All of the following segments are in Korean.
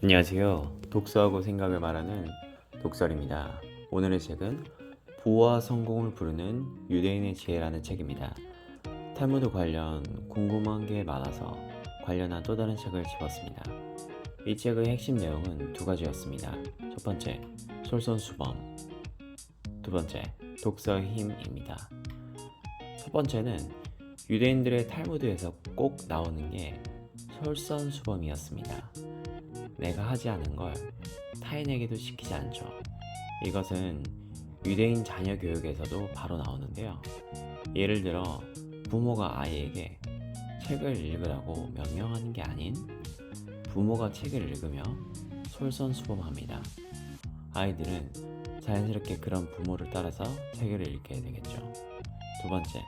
안녕하세요. 독서하고 생각을 말하는 독설입니다. 오늘의 책은 부와 성공을 부르는 유대인의 지혜라는 책입니다. 탈무드 관련 궁금한 게 많아서 관련한 또 다른 책을 집었습니다. 이 책의 핵심 내용은 두 가지였습니다. 첫 번째, 솔선수범. 두 번째, 독서의 힘입니다. 첫 번째는 유대인들의 탈무드에서 꼭 나오는 게 솔선수범이었습니다. 내가 하지 않은 걸 타인에게도 시키지 않죠. 이것은 유대인 자녀 교육에서도 바로 나오는데요. 예를 들어 부모가 아이에게 책을 읽으라고 명령하는 게 아닌 부모가 책을 읽으며 솔선수범합니다. 아이들은 자연스럽게 그런 부모를 따라서 책을 읽게 되겠죠. 두 번째,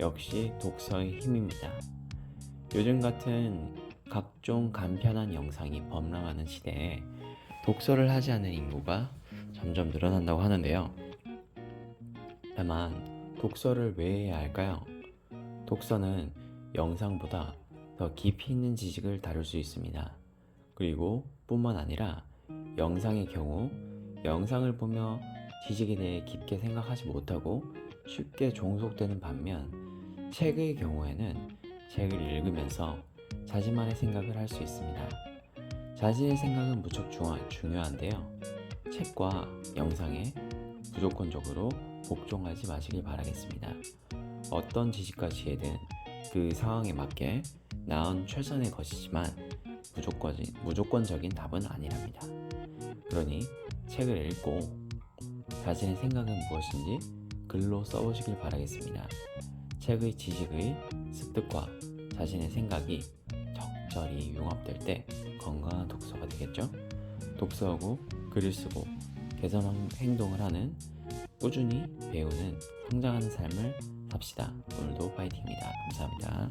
역시 독서의 힘입니다. 요즘 같은 각종 간편한 영상이 범람하는 시대에 독서를 하지 않는 인구가 점점 늘어난다고 하는데요. 다만 독서를 왜 해야 할까요? 독서는 영상보다 더 깊이 있는 지식을 다룰 수 있습니다. 그리고 뿐만 아니라 영상의 경우 영상을 보며 지식에 대해 깊게 생각하지 못하고 쉽게 종속되는 반면 책의 경우에는 책을 읽으면서 자신만의 생각을 할 수 있습니다. 자신의 생각은 무척 중요- 중요한데요. 책과 영상에 무조건적으로 복종하지 마시길 바라겠습니다. 어떤 지식과 지혜든 그 상황에 맞게 나은 최선의 것이지만 무조건, 무조건적인 답은 아니랍니다. 그러니 책을 읽고 자신의 생각은 무엇인지 글로 써보시길 바라겠습니다. 책의 지식의 습득과 자신의 생각이 적절히 융합될 때 건강한 독서가 되겠죠. 독서하고 글을 쓰고 개선 행동을 하는 꾸준히 배우는 성장하는 삶을 삽시다. 오늘도 파이팅입니다. 감사합니다.